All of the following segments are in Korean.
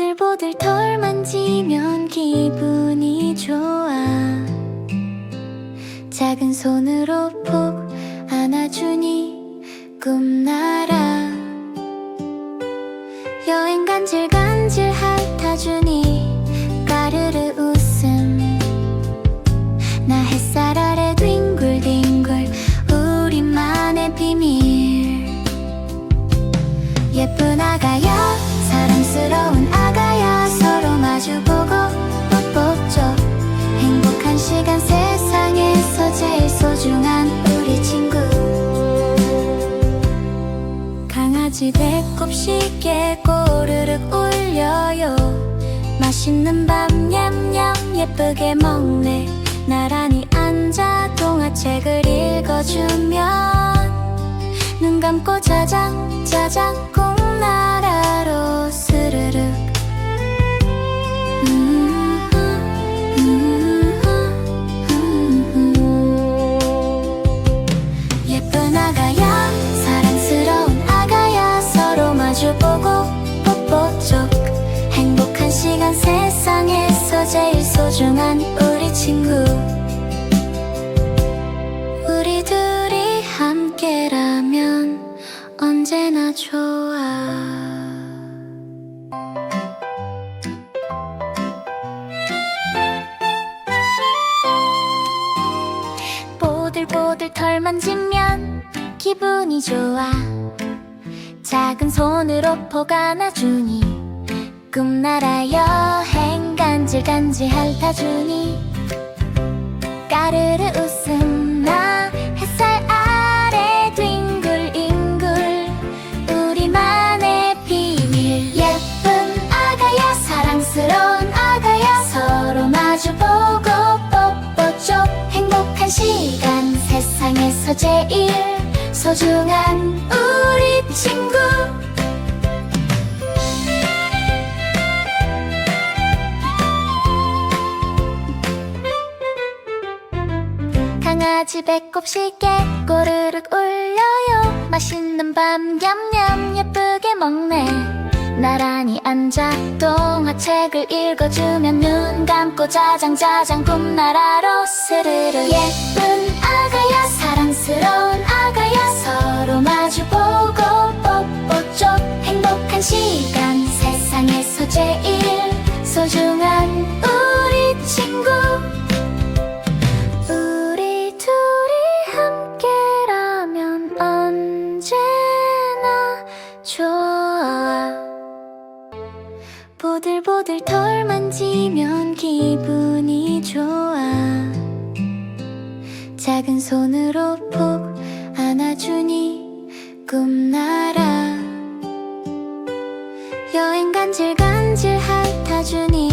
보들보들 털 만지면 기분이 좋아. 작은 손으로 푹 안아주니 꿈나라. 여행 간질간질 핥아주니 배꼽 시계 꼬르륵 울려요. 맛있는 밥 냠냠 예쁘게 먹네. 나란히 앉아 동화책을 읽어주면 눈 감고 짜장 짜장 꿈나라 시간 세상에서 제일 소중한 우리 친구. 우리 둘이 함께라면 언제나 좋아. 보들보들 털 만지면 기분이 좋아. 작은 손으로 폭 안아주니 꿈나라 여 행 간질간질 핥아주니 까르르 웃음 나 햇살 아래 뒹굴뒹굴 우리만의 비밀. 예쁜 아가야 사랑스러운 아가야 서로 마주보고 뽀뽀죠. 행복한 시간 세상에서 제일 소중한 우리 친구 강아지 배꼽 시계 꼬르륵 울려요. 맛있는 밥 냠냠 예쁘게 먹네. 나란히 앉아 동화책을 읽어주면 눈 감고 짜장짜장 꿈나라로 스르르. 예쁜 아가 보들보들 털 만지면 기분이 좋아. 작은 손으로 푹 안아주니 꿈나라. 여행 간질간질 핥아주니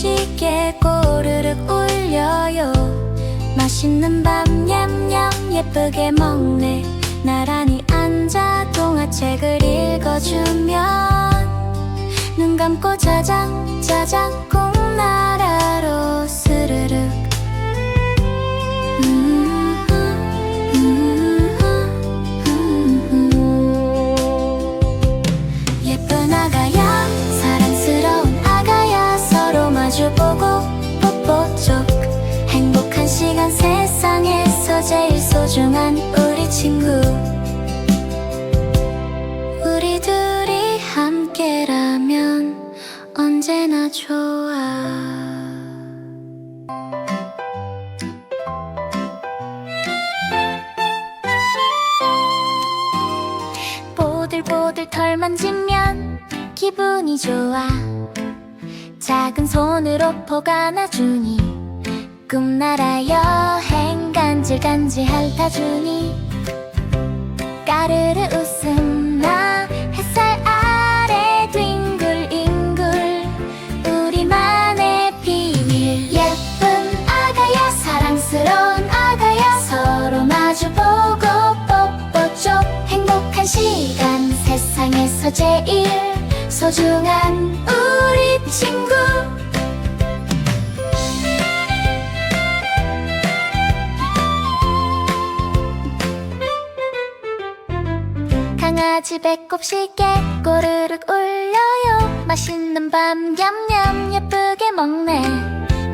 시계 꼬르륵 울려요. 맛있는 밥 냠냠 예쁘게 먹네. 나란히 앉아 동화책을 읽어주면 눈 감고 짜장 짜장 꿈나라로 스르륵 제일 소중한 우리 친구. 우리 둘이 함께라면 언제나 좋아. 보들보들 털 만지면 기분이 좋아. 작은 손으로 폭 안아주니 꿈나라 여행 간질간질 핥아주니 까르르 웃음 나 햇살 아래 뒹굴뒹굴 우리만의 비밀. 예쁜 아가야 사랑스러운 아가야 서로 마주보고 뽀뽀쪽 행복한 시간 세상에서 제일 소중한 우리 친구. 강아지 배꼽 시계 꼬르륵 울려요. 맛있는 밤 냠냠 예쁘게 먹네.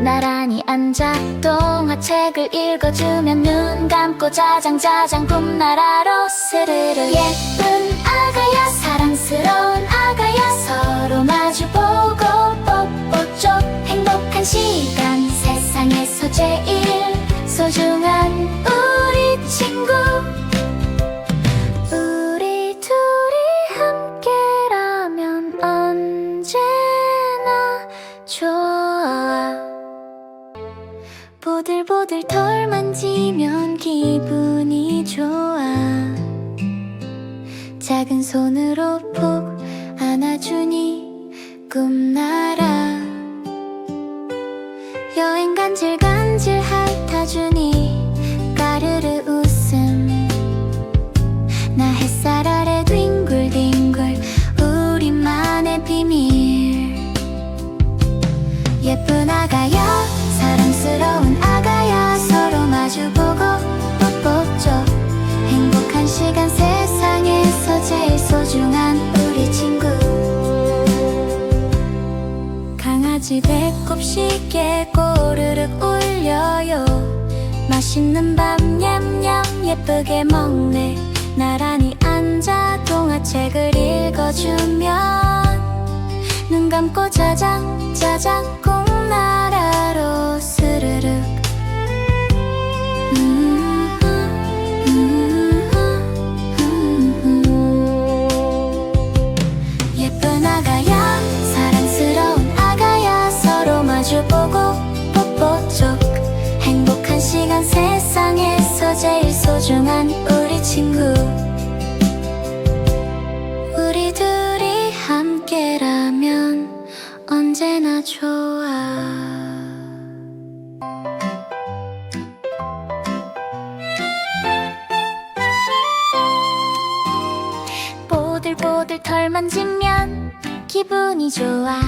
나란히 앉아 동화책을 읽어주면 눈 감고 자장자장 꿈나라로 스르르. 예쁜 아가야 사랑스러운 아가야 서로 마주보고 뽀뽀 쪽 행복한 시간 세상에서 제일 소중한 우리 작은 손으로 푹 안아주니 꿈나라. 여행 간질간질 강아지 배꼽 시계 꼬르륵 울려요. 맛있는 밤 냠냠 예쁘게 먹네. 나란히 앉아 동화책을 읽어주면 눈 감고 자장 자장 꿈 세상에서 제일 소중한 우리 친구. 우리 둘이 함께라면 언제나 좋아. 보들보들 털 만지면 기분이 좋아.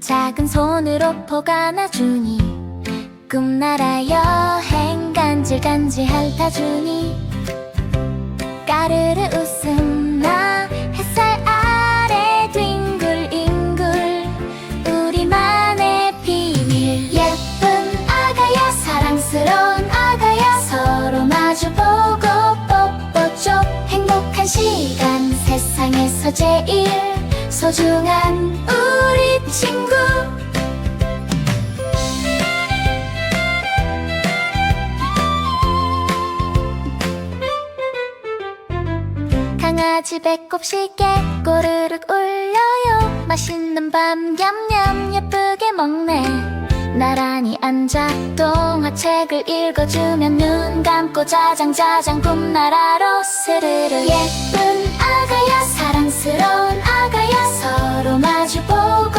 작은 손으로 폭 안아주니 꿈나라 여행 간질간질 핥아주니 까르르 웃음 나 햇살 아래 뒹굴뒹굴 우리만의 비밀. 예쁜 아가야 사랑스러운 아가야 서로 마주보고 뽀뽀 쪽. 행복한 시간 세상에서 제일 소중한 우리 친구 강아지 배꼽 시계 꼬르륵 울려요. 맛있는 밤 냠냠 예쁘게 먹네. 나란히 앉아 동화책을 읽어주면 눈 감고 자장자장 꿈나라로 스르르. 예쁜 아가야 사랑스러운 아가야 서로 마주보고